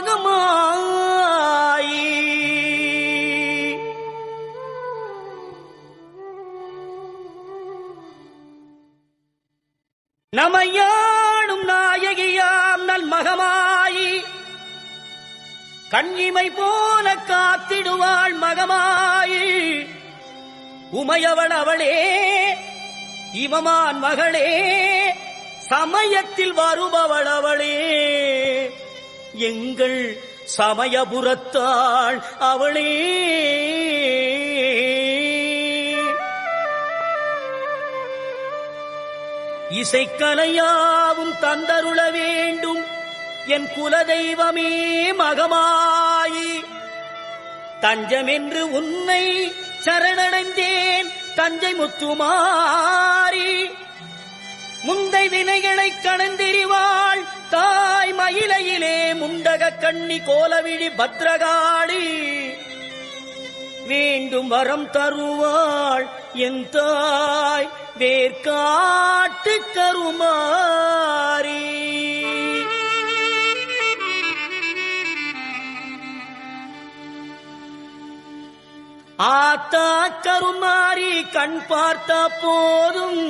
மகமாயி நமையாடும் நாயகியாம் நல் மகமாயி கண்ணிமை போல காத்திடுவாள் மகமாயி உமையவள் அவளே இவமான் மகளே சமயத்தில் வருபவள் அவளே எங்கள் சமயபுரத்தாள் அவளே. இசைக்கலையாவும் தந்தருள வேண்டும். என் குலதெய்வமே மகமாயி. தஞ்சமென்று உன்னை சரணடைந்தேன். தஞ்சை முத்துமாரி முந்தை வினைகளை கடந்தெறிவாள் குண்டக கண்ணி கோலவிழி பத்ரகாளி. வேண்டும் வரம் தருவாள் என் தாய் வேர்காட்டு கருமாரி ஆத்தா கருமாரி கண் பார்த்தா போதும்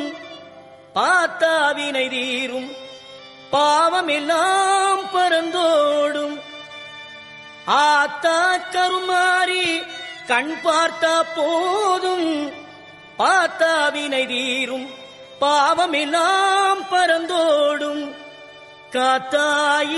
பார்த்தாவினை தீரும் பாவம் எல்லாம் பறந்தோடும். ஆத்தா கருமாறி கண் பார்த்தா போதும். பார்த்தா வினை தீரும் பாவம் எல்லாம் பறந்தோடும். காத்தாயி